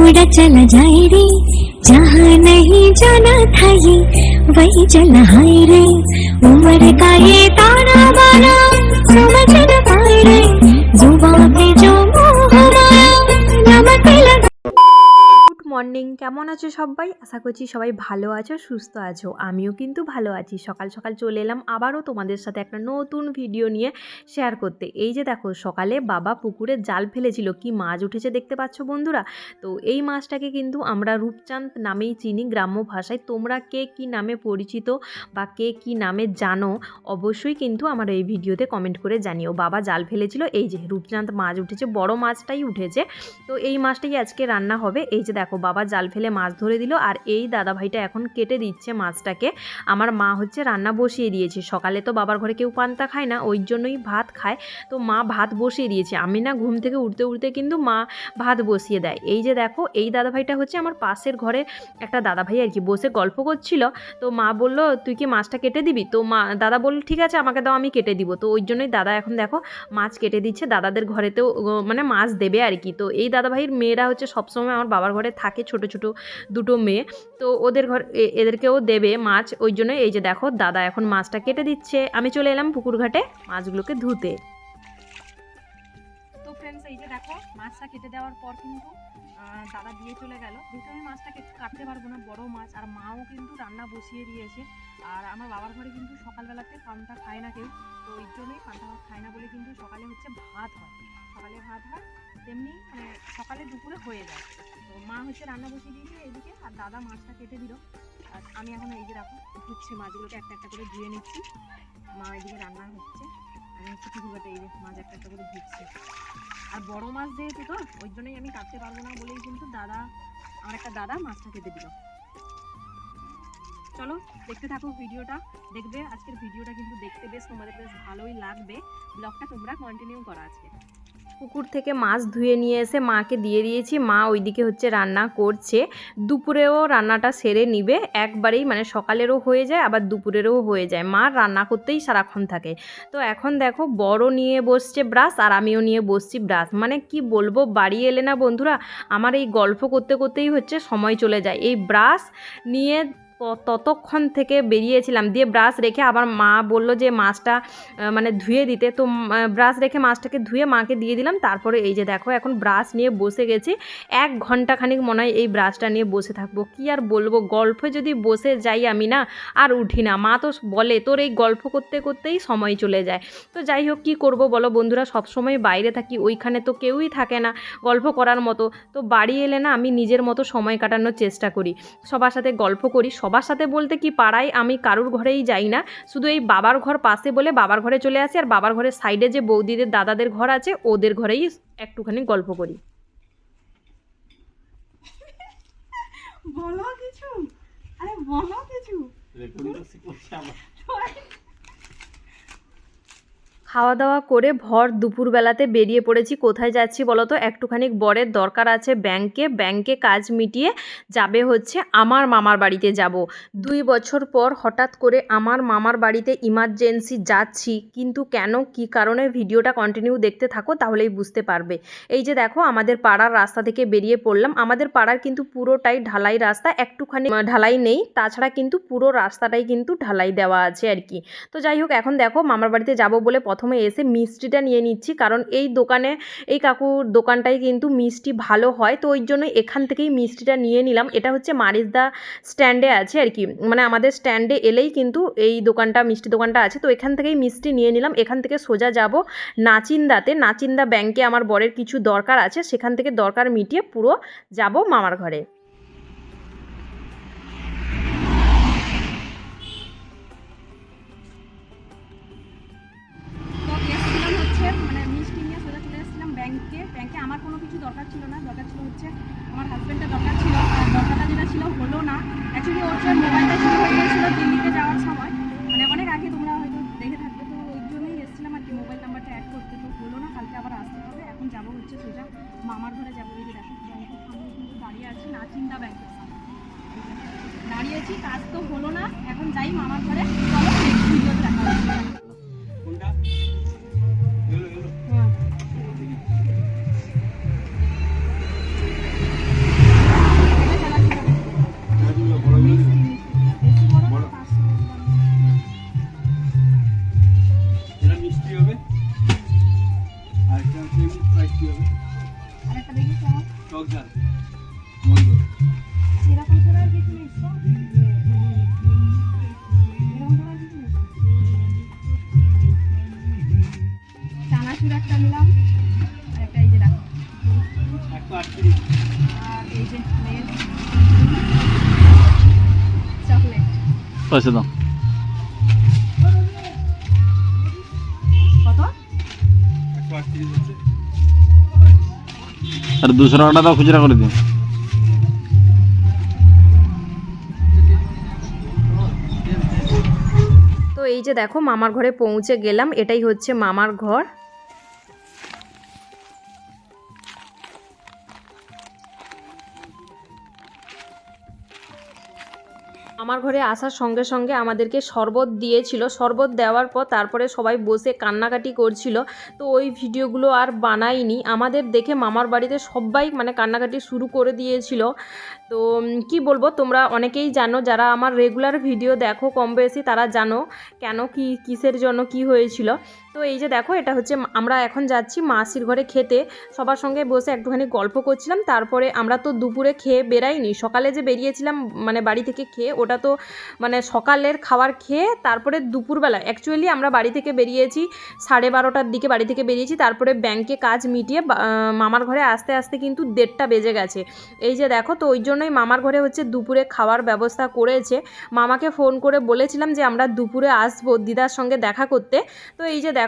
उड़ा चला जाए रे। जहाँ नहीं जाना था ये, वही चला हाय रे। उम्र का ये ताना কেমন আছো সবাই? আশা করছি সবাই ভালো আছো, সুস্থ আছো। আমিও কিন্তু ভালো আছি। সকাল সকাল চলে এলাম আবারও তোমাদের সাথে একটা নতুন ভিডিও নিয়ে শেয়ার করতে। এই যে দেখো, সকালে বাবা পুকুরে জাল ফেলেছিল। কি মাছ উঠেছে দেখতে পাচ্ছ বন্ধুরা? তো এই মাছটাকে কিন্তু আমরা রূপচাঁদ নামেই চিনি গ্রাম্য ভাষায়। তোমরা কে কি নামে পরিচিত বা কে কি নামে জানো অবশ্যই কিন্তু আমার এই ভিডিওতে কমেন্ট করে জানিও। বাবা জাল ফেলেছিল, এই যে রূপচাঁদ মাছ উঠেছে, বড় মাছটাই উঠেছে। তো এই মাছটাই আজকে রান্না হবে। এই যে দেখো, বাবা জাল ফেলে মাছ ধরে দিল আর এই দাদা ভাইটা এখন কেটে দিচ্ছে মাছটাকে। আমার মা হচ্ছে রান্না বসিয়ে দিয়েছে। সকালে তো বাবার ঘরে কেউ পান্তা খায় না, ওই জন্যই ভাত খায়। তো মা ভাত বসিয়ে দিয়েছে। আমি না ঘুম থেকে উঠতে উঠতে কিন্তু মা ভাত বসিয়ে দেয়। এই যে দেখো, এই দাদা ভাইটা হচ্ছে আমার পাশের ঘরে একটা দাদা ভাই আর কি, বসে গল্প করছিল। তো মা বলল, তুই কি মাছটা কেটে দিবি? তো মা, দাদা বলল, ঠিক আছে, আমাকে দাও, আমি কেটে দিব। তো ওই জন্যই দাদা এখন দেখো মাছ কেটে দিচ্ছে। দাদাদের ঘরেতেও মানে মাছ দেবে আর কি। তো এই দাদা ভাইয়ের মেয়েরা হচ্ছে সবসময় আমার বাবার ঘরে থাকে ছোট ছোট দুটো মেয়ে। তো ওদের ঘর এদেরকেও দেবে মাছ। ওই জন্য এই যে দেখো, দাদা এখন মাছটা কেটে দিচ্ছে। আমি চলে এলাম পুকুর ঘাটে মাছগুলোকে ধুতে। তো ফ্রেন্ডস এই যে দেখো, মাছটা কেটে দেওয়ার পর কিন্তু দাদা দিয়ে চলে গেল। যেহেতু আমি মাছটাকে কাটতে পারব না, বড় মাছ, আর মাও কিন্তু রান্না বসিয়ে দিয়েছে। আর আমার বাবার ঘরে কিন্তু সকালবেলাতে পান্তা খায় না কেউ। তো ওই জন্যই পান্তা খায় না বলে কিন্তু সকালে হচ্ছে ভাত হয়। সকালে ভাত হয়, তেমনি মানে সকালে দুপুরে হয়ে যায়। তো মা হচ্ছে রান্না বসিয়ে দিয়েছে এদিকে, আর দাদা মাছটা কেটে দিল। আর আমি এখন এই যে রাখো ধুচ্ছি মাছগুলোকে একটা একটা করে ধুয়ে নিচ্ছি। মা এদিকে রান্না হচ্ছে আমি হচ্ছে এই যে মাছ একটা একটা করে ধুচ্ছি। আর বড় মাছ যেহেতু তো, ওই জন্যই আমি কাটতে পারব না বলেই কিন্তু দাদা, আমার একটা দাদা মাছটা কেটে দিল। চলো, দেখতে থাকো ভিডিওটা, দেখবে, আজকের ভিডিওটা কিন্তু দেখতে বেশ তোমাদের বেশ ভালোই লাগবে। ব্লগটা তোমরা কন্টিনিউ করা আজকে। পুকুর থেকে মাছ ধুয়ে নিয়ে এসে মাকে দিয়ে দিয়েছি। মা ওইদিকে হচ্ছে রান্না করছে। দুপুরেও রান্নাটা সেরে নিবে। একবারেই মানে সকালেরও হয়ে যায়, আবার দুপুরেরও হয়ে যায়। মা রান্না করতেই সারাক্ষণ থাকে। তো এখন দেখো, বড় নিয়ে বসছে ব্রাশ আর আমিও নিয়ে বসছি ব্রাশ। মানে কি বলব, বাড়ি এলে না বন্ধুরা, আমার এই গল্প করতে করতেই হচ্ছে, সময় চলে যায়। এই ব্রাশ নিয়ে ততক্ষণ থেকে বেরিয়েছিলাম। দিয়ে ব্রাশ রেখে আবার মা বলল যে মাছটা মানে ধুয়ে দিতে। তো ব্রাশ রেখে মাছটাকে ধুয়ে মাকে দিয়ে দিলাম। তারপরে এই যে দেখো, এখন ব্রাশ নিয়ে বসে গেছি। এক ঘণ্টা খানিক মনে হয় এই ব্রাশটা নিয়ে বসে থাকব। কি আর বলব? গল্পে যদি বসে যাই আমি না, আর উঠি না। মা তো বলে, তোর এই গল্প করতে করতেই সময় চলে যায়। তো যাই হোক, কী করব বলো বন্ধুরা? সবসময় বাইরে থাকি, ওইখানে তো কেউই থাকে না গল্প করার মতো। তো বাড়ি এলে না আমি নিজের মতো সময় কাটানোর চেষ্টা করি। সবার সাথে গল্প করি, সবার সাথে বলতে কি পাড়ায় আমি কারুর ঘরেই যাই না। শুধু এই বাবার ঘর পাশে বলে বাবার ঘরে চলে আসি আর বাবার ঘরের সাইডে যে বৌদিদের দাদাদের ঘর আছে ওদের ঘরেই একটুখানি গল্প করি। বলো কিছু। আরে বলো কিছু। খাওয়া দাওয়া করে ভর দুপুরবেলাতে বেরিয়ে পড়েছি। কোথায় যাচ্ছি বলো তো একটুখানি বরের দরকার আছে ব্যাংকে। ব্যাংকে কাজ মিটিয়ে যাবে হচ্ছে আমার মামার বাড়িতে যাব। দুই বছর পর হঠাৎ করে আমার মামার বাড়িতে ইমার্জেন্সি যাচ্ছি। কিন্তু কেন, কি কারণে? ভিডিওটা কন্টিনিউ দেখতে থাকো, তাহলেই বুঝতে পারবে। এই যে দেখো, আমাদের পাড়ার রাস্তা থেকে বেরিয়ে পড়লাম। আমাদের পাড়ার কিন্তু পুরোটাই ঢালাই রাস্তা, একটুখানি ঢালাই নেই। তাছাড়া কিন্তু পুরো রাস্তাটাই কিন্তু ঢালাই দেওয়া আছে আর কি। তো যাই হোক, এখন দেখো, মামার বাড়িতে যাব বলে প্রথমে এসে মিষ্টিটা নিয়ে নিচ্ছি। কারণ এই দোকানে, এই কাকুর দোকানটায় কিন্তু মিষ্টি ভালো হয়। তো ওই জন্য এখান থেকেই মিষ্টিটা নিয়ে নিলাম। এটা হচ্ছে মারিসদা স্ট্যান্ডে আছে আর কি। মানে আমাদের স্ট্যান্ডে এলেই কিন্তু এই দোকানটা, মিষ্টি দোকানটা আছে। তো এখান থেকেই মিষ্টি নিয়ে নিলাম। এখান থেকে সোজা যাব নাচিন্দাতে। নাচিন্দা ব্যাংকে আমার বরের কিছু দরকার আছে। সেখান থেকে দরকার মিটিয়ে পুরো যাব মামার ঘরে। হচ্ছে সোজা মামার ঘরে যাব যে দেখো ব্যাংকের সামনে কিন্তু দাঁড়িয়ে আছি নাচিন্দা ব্যাংকের সামনে। দাঁড়িয়েছি কাজ তো হলো না, এখন যাই মামার ঘরে, চলো। নিলাম আর একটা এই যে রাখো একশো আটত্রিশ। আর এই যে চকলেট পয়সা দাও। কত? একশো আটত্রিশ হচ্ছে। আর দুশো টাকাটা দাও খুচরা করে দিও। তো এই যে দেখো মামার ঘরে পৌঁছে গেলাম। এটাই হচ্ছে মামার ঘর। আমার ঘরে আসার সঙ্গে সঙ্গে আমাদেরকে শরবত দিয়েছিল। শরবত দেওয়ার পর তারপরে সবাই বসে কান্নাকাটি করছিল। তো ওই ভিডিওগুলো আর বানাইনি। আমাদের দেখে মামার বাড়িতে সবাই মানে কান্নাকাটি শুরু করে দিয়েছিল। তো কি বলব, তোমরা অনেকেই জানো, যারা আমার রেগুলার ভিডিও দেখো কম বেশি, তারা জানো কেন কি, কিসের জন্য কি হয়েছিল। তো এই যে দেখো, এটা হচ্ছে আমরা এখন যাচ্ছি মাসির ঘরে খেতে। সবার সঙ্গে বসে একটুখানি গল্প করছিলাম। তারপরে আমরা তো দুপুরে খেয়ে বেরাইনি সকালে যে বেরিয়েছিলাম মানে বাড়ি থেকে খেয়ে, ওটা তো মানে সকালের খাবার খেয়ে, তারপরে দুপুরবেলা অ্যাকচুয়ালি আমরা বাড়ি থেকে বেরিয়েছি, সাড়ে বারোটার দিকে বাড়ি থেকে বেরিয়েছি। তারপরে ব্যাংকে কাজ মিটিয়ে মামার ঘরে আসতে আসতে কিন্তু দেড়টা বেজে গেছে। এই যে দেখো, তো ওই জন্যই মামার ঘরে হচ্ছে দুপুরে খাওয়ার ব্যবস্থা করেছে। মামাকে ফোন করে বলেছিলাম যে আমরা দুপুরে আসব দিদার সঙ্গে দেখা করতে। তো এই যে দেখো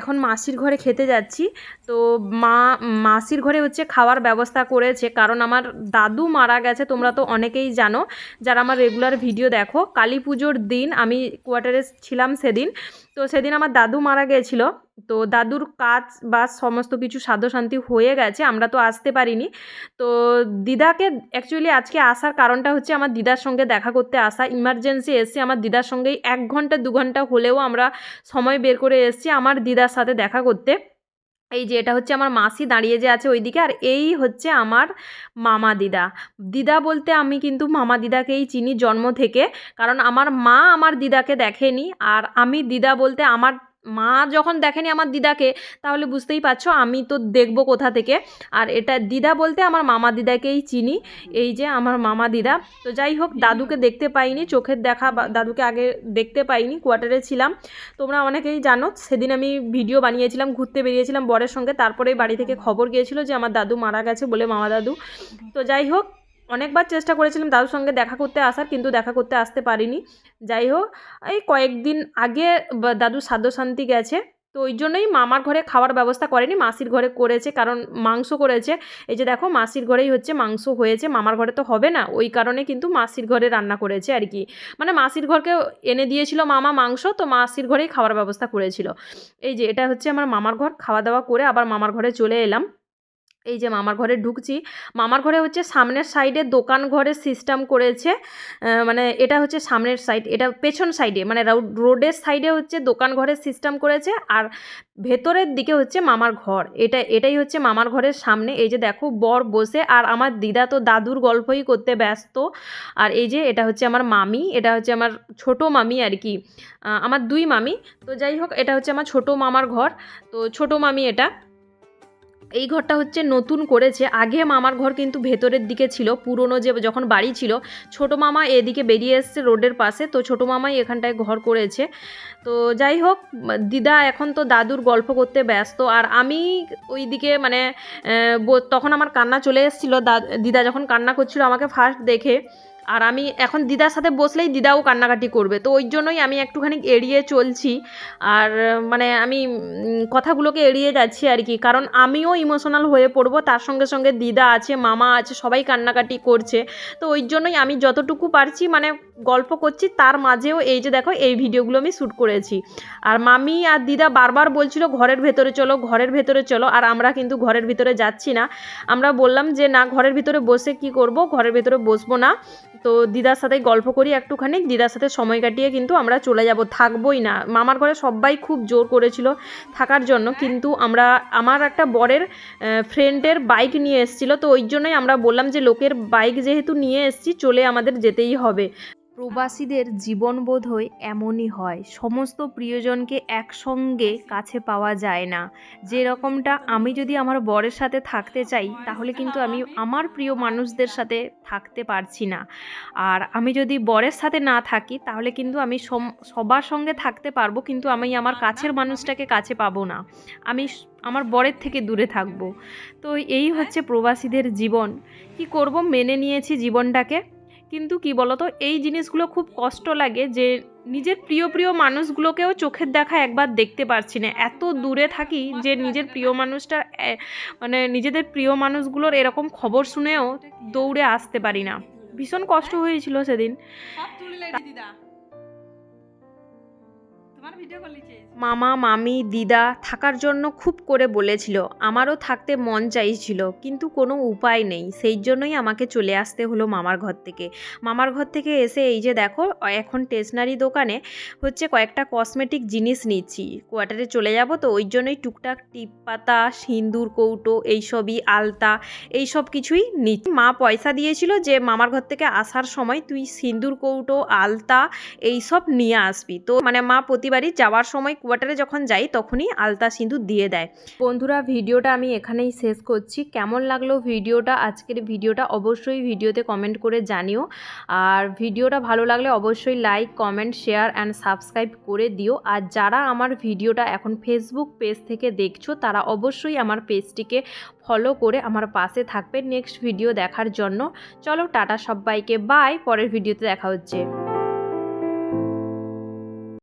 এখন মাসির ঘরে খেতে যাচ্ছি। তো মা, মাসির ঘরে হচ্ছে খাওয়ার ব্যবস্থা করেছে। কারণ আমার দাদু মারা গেছে, তোমরা তো অনেকেই জানো। যারা আমার রেগুলার ভিডিও দেখো, কালী পুজোর দিন আমি কোয়ার্টারে ছিলাম সেদিন। তো সেদিন আমার দাদু মারা গিয়েছিল তো দাদুর কাজ বা সমস্ত কিছু শান্তি হয়ে গেছে, আমরা তো আসতে পারিনি। তো দিদাকে অ্যাকচুয়ালি আজকে আসার কারণটা হচ্ছে আমার দিদার সঙ্গে দেখা করতে আসা। ইমার্জেন্সি এসে আমার দিদার সঙ্গেই এক ঘণ্টা, দু ঘণ্টা হলেও আমরা সময় বের করে এসেছি আমার দিদার সাথে দেখা করতে। এই যে এটা হচ্ছে আমার মাসি দাঁড়িয়ে যে আছে ওইদিকে আর এই হচ্ছে আমার মামা দিদা। দিদা বলতে আমি কিন্তু মামা দিদাকেই চিনি জন্ম থেকে, কারণ আমার মা আমার দিদাকে দেখেনি আর আমি দিদা বলতে আমার মা যখন দেখেনি আমার দিদাকে, তাহলে বুঝতেই পারছ আমি তো দেখব কোথা থেকে। আর এটা দিদা বলতে আমার মামা দিদাকেই চিনি, এই যে আমার মামা দিদা। তো যাই হোক, দাদুকে দেখতে পাইনি, চোখের দেখা দাদুকে আগে দেখতে পাইনি, কোয়ার্টারে ছিলাম। তোমরা অনেকেই জানো, সেদিন আমি ভিডিও বানিয়েছিলাম, ঘুরতে বেরিয়েছিলাম বরের সঙ্গে তারপরে বাড়ি থেকে খবর গিয়েছিল যে আমার দাদু মারা গেছে বলে মামা দাদু। তো যাই হোক অনেকবার চেষ্টা করেছিলাম দাদুর সঙ্গে দেখা করতে আসার, কিন্তু দেখা করতে আসতে পারিনি। যাই হোক, এই কয়েকদিন আগে দাদু সাধ্য শান্তি গেছে, তো ওই জন্যই মামার ঘরে খাওয়ার ব্যবস্থা করেনি, মাসির ঘরে করেছে, কারণ মাংস করেছে। এই যে দেখো, মাসির ঘরেই হচ্ছে মাংস হয়েছে, মামার ঘরে তো হবে না, ওই কারণে কিন্তু মাসির ঘরে রান্না করেছে আর কি। মানে মাসির ঘরকে এনে দিয়েছিল মামা মাংস, তো মাসির ঘরেই খাওয়ার ব্যবস্থা করেছিল। এই যে এটা হচ্ছে আমার মামার ঘর, খাওয়া দাওয়া করে আবার মামার ঘরে চলে এলাম। এই যে মামার ঘরে ঢুকছি। মামার ঘরে হচ্ছে সামনের সাইডে দোকান ঘরের সিস্টেম করেছে। মানে এটা হচ্ছে সামনের সাইড এটা পেছন সাইডে মানে রোডের সাইডে হচ্ছে দোকান ঘরের সিস্টেম করেছে আর ভেতরের দিকে হচ্ছে মামার ঘর। এটা, এটাই হচ্ছে মামার ঘরের সামনে। এই যে দেখো, বর বসে আর আমার দিদা তো দাদুর গল্পই করতে ব্যস্ত। আর এই যে এটা হচ্ছে আমার মামি, এটা হচ্ছে আমার ছোট মামি আর কি। আমার দুই মামি। তো যাই হোক, এটা হচ্ছে আমার ছোট মামার ঘর। তো ছোট মামি এটা। এই ঘরটা হচ্ছে নতুন করেছে। আগে মামার ঘর কিন্তু ভেতরের দিকে ছিল পুরনো যে যখন বাড়ি ছিল ছোট মামা এদিকে বেরিয়ে এসছে রোডের পাশে তো ছোট মামাই এখানটায় ঘর করেছে। তো যাই হোক দিদা এখন তো দাদুর গল্প করতে ব্যস্ত আর আমি ওইদিকে মানে আহ, তখন আমার কান্না চলে এসেছিল দিদা যখন কান্না করছিল আমাকে ফার্স্ট দেখে আর আমি এখন দিদার সাথে বসলেই দিদাও কান্নাকাটি করবে। তো ওই জন্যই আমি একটুখানি এড়িয়ে চলছি। আর মানে আমি কথাগুলোকে এড়িয়ে যাচ্ছি আর কি। কারণ আমিও ইমোশনাল হয়ে পড়ব, তার সঙ্গে সঙ্গে দিদা আছে, মামা আছে, সবাই কান্নাকাটি করছে। তো ওই জন্যই আমি যতটুকু পারছি মানে গল্প করছি, তার মাঝেও এই যে দেখো, এই ভিডিওগুলো আমি শ্যুট করেছি। আর মামি আর দিদা বারবার বলছিল, ঘরের ভেতরে চলো, ঘরের ভেতরে চলো। আর আমরা কিন্তু ঘরের ভিতরে যাচ্ছি না। আমরা বললাম যে, না, ঘরের ভিতরে বসে কি করব? ঘরের ভেতরে বসবো না। তো দিদার সাথে গল্প করি একটুখানি। দিদার সাথে সময় কাটিয়ে কিন্তু আমরা চলে যাব। থাকবোই না। মামার ঘরে সবাই খুব জোর করেছিল থাকার জন্য। কিন্তু আমরা, আমার একটা বরের ফ্রেন্ডের বাইক নিয়ে এসেছিল। তো ওই জন্যই আমরা বললাম যে, লোকের বাইক যেহেতু নিয়ে এসেছি, চলে আমাদের যেতেই হবে। প্রবাসীদের জীবন বোধহয় এমনই হয়। সমস্ত প্রিয়জনকে একসঙ্গে কাছে পাওয়া যায় না। যেরকমটা আমি যদি আমার বরের সাথে থাকতে চাই, তাহলে কিন্তু আমি আমার প্রিয় মানুষদের সাথে থাকতে পারছি না। আর আমি যদি বরের সাথে না থাকি, তাহলে কিন্তু আমি সবার সঙ্গে থাকতে পারব, কিন্তু আমি আমার কাছের মানুষটাকে কাছে পাবো না। আমি আমার বরের থেকে দূরে থাকব। তো এই হচ্ছে প্রবাসীদের জীবন। কি করব? মেনে নিয়েছি জীবনটাকে। কিন্তু কি বলতো, এই জিনিসগুলো খুব কষ্ট লাগে যে নিজের প্রিয় প্রিয় মানুষগুলোকেও চোখের দেখা একবার দেখতে পারছি না। এত দূরে থাকি যে নিজের প্রিয় মানুষটার মানে নিজেদের প্রিয় মানুষগুলোর এরকম খবর শুনেও দৌড়ে আসতে পারি না। ভীষণ কষ্ট হয়েছিল সেদিন। দিদা। মামা, মামি, দিদা থাকার জন্য খুব করে বলেছিল, আমারও থাকতে মন চাইছিল, কিন্তু কোনো উপায় নেই, সেই জন্যই আমাকে চলে আসতে হলো মামার ঘর থেকে। মামার ঘর থেকে এসে এই যে দেখো, এখন স্টেশনারি দোকানে হচ্ছে কয়েকটা কসমেটিক জিনিস নিচ্ছি। কোয়ার্টারে চলে যাব তো, ওই জন্যই টুকটাক টিপ পাতা সিন্দুর কৌটো এইসবই আলতা, এই সব কিছুই নিচ্ছি। মা পয়সা দিয়েছিল যে, মামার ঘর থেকে আসার সময় তুই সিঁদুর, কৌটো, আলতা, এই সব নিয়ে আসবি। তো মানে মা প্রতিবারই যাওয়ার সময় কোয়ার্টারে যখন যাই তখনই আলতা সিঁদুর দিয়ে দেয়। বন্ধুরা, ভিডিওটা আমি এখানেই শেষ করছি। কেমন লাগল ভিডিওটা? আজকের ভিডিওটা অবশ্যই ভিডিওতে কমেন্ট করে জানিও। আর ভিডিওটা ভালো লাগলে অবশ্যই like comment share and subscribe করে দিও। আর যারা আমার ভিডিওটা এখন ফেসবুক পেজ থেকে দেখছ, তারা অবশ্যই আমার পেজটিকে ফলো করে আমার পাশে থাকবে নেক্সট ভিডিও দেখার জন্য। চলো, টাটা সবাইকে। বাই পরের ভিডিওতে দেখা হচ্ছে।